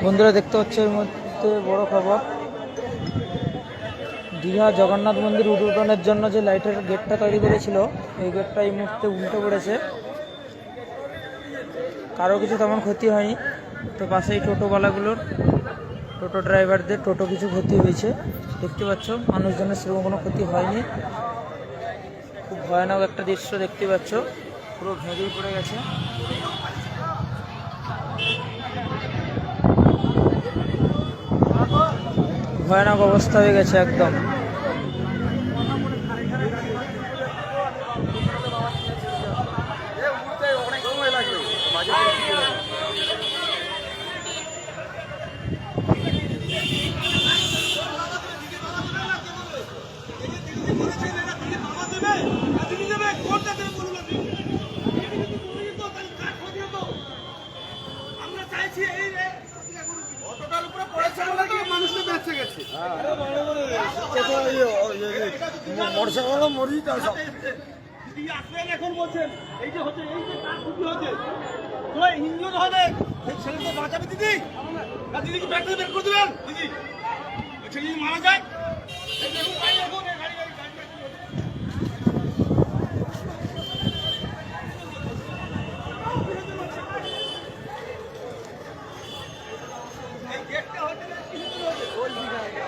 বন্ধুরা দেখতে পাচ্ছ এর মধ্যে বড় খবর। দীঘা জগন্নাথ মন্দির উদ্বোধনের জন্য যে লাইটের গেটটা তৈরি করেছিল, এই গেটটা এই মুহূর্তে উল্টে পড়েছে। কারও কিছু তেমন ক্ষতি হয়নি। তো পাশেই টোটোওয়ালাগুলোর টোটো ড্রাইভারদের টোটো কিছু ক্ষতি হয়েছে। দেখতে পাচ্ছ, মানুষজনের সেরকম কোনো ক্ষতি হয়নি। খুব ভয়ানক একটা দৃশ্য দেখতে পাচ্ছ। পুরো ভেঙেই পড়ে গেছে। ভয়ানক অবস্থা হয়ে গেছে একদম। আমরা চাইছি এই উপরে পড়েছে মানুষটা বেঁচে তা এখন বলছেন এই যে হচ্ছে এই যে হচ্ছে তোরা ইঞ্জিন হবে সেই ছেলেকে বাঁচাবে দিদি দিদি কি ব্যাটারি করে দেবেন দিদি ছেলে মারা যায় এই দেখুন গাড়ি এখন এই গাড়ি গাড়ি গাড়ি গাড়ি। এই গেটটা হচ্ছে না, কি সুন্দর হচ্ছে। ওই দিকে, এই গেটটা কি সুন্দর হচ্ছে। এই গেটটা কি সুন্দর হবে তো? গেট বসিয়েছে, গেটের কোনো safety নেই।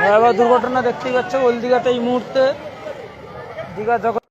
ভয়াবহ দুর্ঘটনা দেখতেই পাচ্ছ ওল দীঘাতে এই মুহূর্তে দীঘা জগৎ